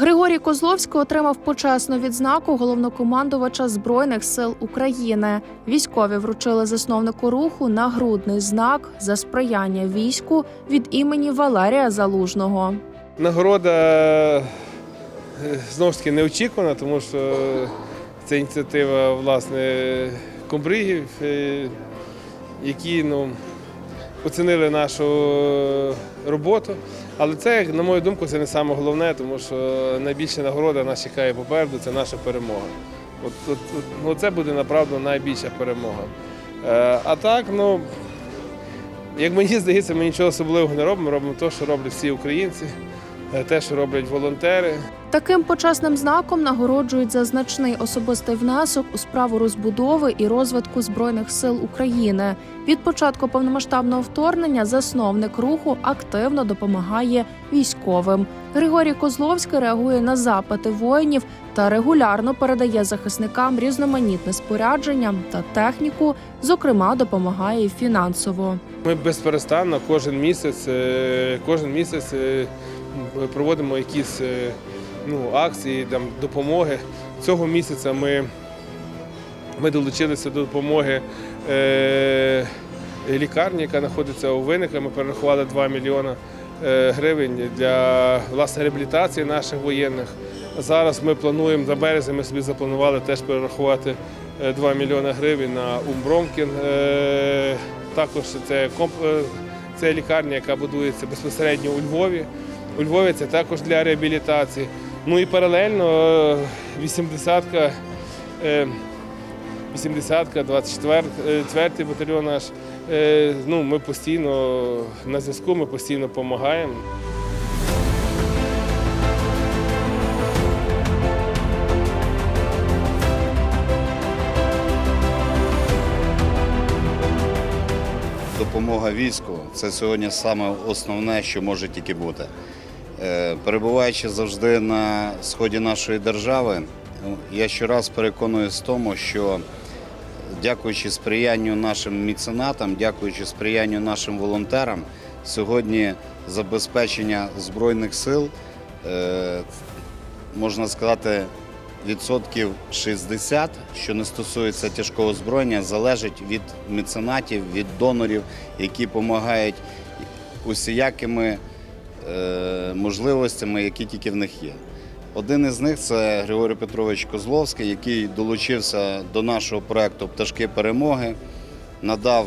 Григорій Козловський отримав почесну відзнаку головнокомандувача Збройних сил України. Військові вручили засновнику руху нагрудний знак за сприяння війську від імені Валерія Залужного. Нагорода е, знову ж таки неочікувана, тому що це ініціатива власне комбригів, е, які ну, оцінили нашу роботу. Але це, на мою думку, це не саме головне, тому що найбільша нагорода нас чекає попереду це наша перемога. От, от, от, ну, це буде направду найбільша перемога. Е, а так, ну, як мені здається, ми нічого особливого не робимо. Робимо те, що роблять всі українці, е, те, що роблять волонтери. Таким почесним знаком нагороджують за значний особистий внесок у справу розбудови і розвитку збройних сил України. Від початку повномасштабного вторгнення засновник руху активно допомагає військовим. Григорій Козловський реагує на запити воїнів та регулярно передає захисникам різноманітне спорядження та техніку. Зокрема, допомагає фінансово. Ми безперестанно кожен місяць, е, кожен місяць е, проводимо якісь е, ну, акції там, допомоги. Цього місяця ми, ми долучилися до допомоги е, лікарні, яка знаходиться у Винниках. Ми перерахували 2 мільйони е, гривень для власне реабілітації наших воєнних. Зараз ми плануємо за березень, ми собі запланували теж перерахувати е, 2 мільйони гривень на Умбромкін. Е, Також це, комп... е, це лікарня, яка будується безпосередньо у Львові. У Львові це також для реабілітації. Ну і паралельно е, 80-ка, е, 80-ка, 24-й батальйон наш. е, Ну, ми постійно на зв'язку, ми постійно допомагаємо. Допомога війську це сьогодні саме основне, що може тільки бути. Е, Перебуваючи завжди на сході нашої держави, ну, я щораз переконуюсь в тому, що дякуючи сприянню нашим міценатам, дякуючи сприянню нашим волонтерам, сьогодні забезпечення збройних сил, е, можна сказати, відсотків 60, що не стосується тяжкого озброєння, залежить від меценатів, від донорів, які допомагають усіякими можливостями, які тільки в них є. Один із них це Григорій Петрович Козловський, який долучився до нашого проєкту Пташки перемоги, надав,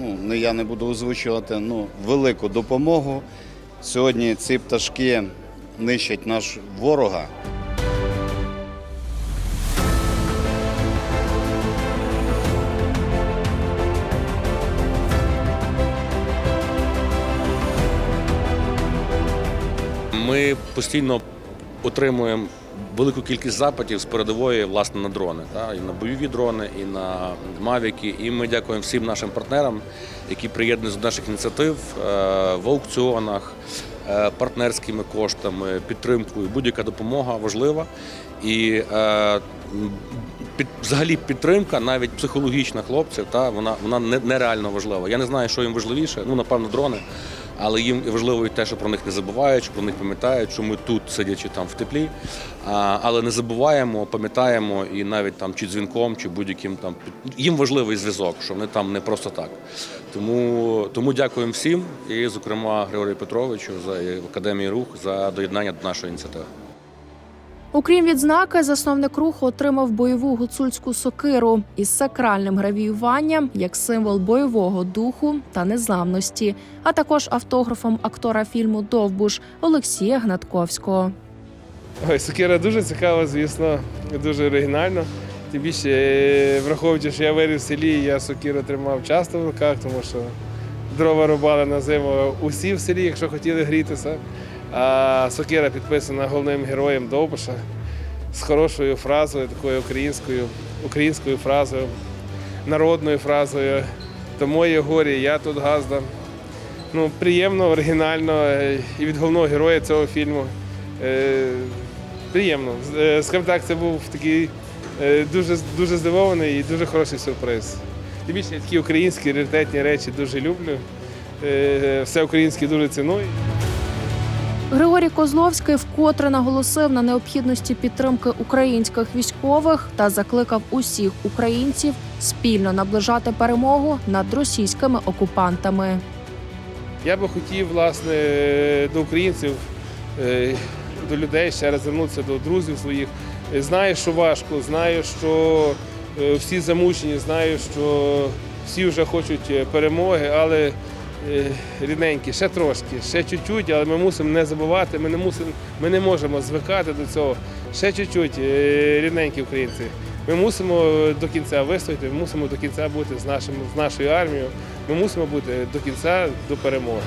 е, ну я не буду озвучувати, ну велику допомогу. Сьогодні ці пташки нищать наш ворога. Ми постійно отримуємо велику кількість запитів з передової власне на дрони, та, і на бойові дрони, і на мавіки. І ми дякуємо всім нашим партнерам, які приєднуються до наших ініціатив е, в аукціонах, е, партнерськими коштами, підтримкою. Будь-яка допомога важлива. І е, під, взагалі підтримка, навіть психологічна хлопців, та, вона, вона не- нереально важлива. Я не знаю, що їм важливіше, ну, напевно, дрони. Але їм важливо і те, що про них не забувають, що про них пам'ятають, що ми тут, сидячи там в теплі. Але не забуваємо, пам'ятаємо і навіть там чи дзвінком, чи будь-яким там їм важливий зв'язок, що вони там не просто так. Тому, тому дякуємо всім, і, зокрема, Григорію Петровичу за Академії рух за доєднання до нашої ініціативи. Окрім відзнаки, засновник руху отримав бойову гуцульську сокиру із сакральним гравіюванням як символ бойового духу та незламності, а також автографом актора фільму Довбуш Олексія Гнатковського. Ой, сокира дуже цікава, звісно, дуже оригінально. Тим більше, е, враховуючи, що я виріс в селі, я сокиру тримав часто в руках, тому що дрова рубали на зиму усі в селі, якщо хотіли грітися. А сокира підписана головним героєм Довбуша з хорошою фразою, такою українською, українською фразою, народною фразою. То моє горі, я тут газда. Ну, приємно, оригінально е, і від головного героя цього фільму. Е, приємно. Е, Скажімо так, це був такий е, дуже, дуже здивований і дуже хороший сюрприз. Тим більше я такі українські раритетні речі дуже люблю. Е, Все українське дуже ціную. Григорій Козловський вкотре наголосив на необхідності підтримки українських військових та закликав усіх українців спільно наближати перемогу над російськими окупантами. Я би хотів, власне, до українців, е, до людей ще раз звернутися до друзів своїх. Знаю, що важко, знаю, що е, всі замучені, знаю, що всі вже хочуть е, перемоги, але рідненькі, ще трошки, ще чуть-чуть, але ми мусимо не забувати, ми не, мусимо, ми не можемо звикати до цього. Ще чуть-чуть, е, рідненькі українці. Ми мусимо до кінця вистояти, ми мусимо до кінця бути з, нашим, з нашою армією. Ми мусимо бути до кінця до перемоги.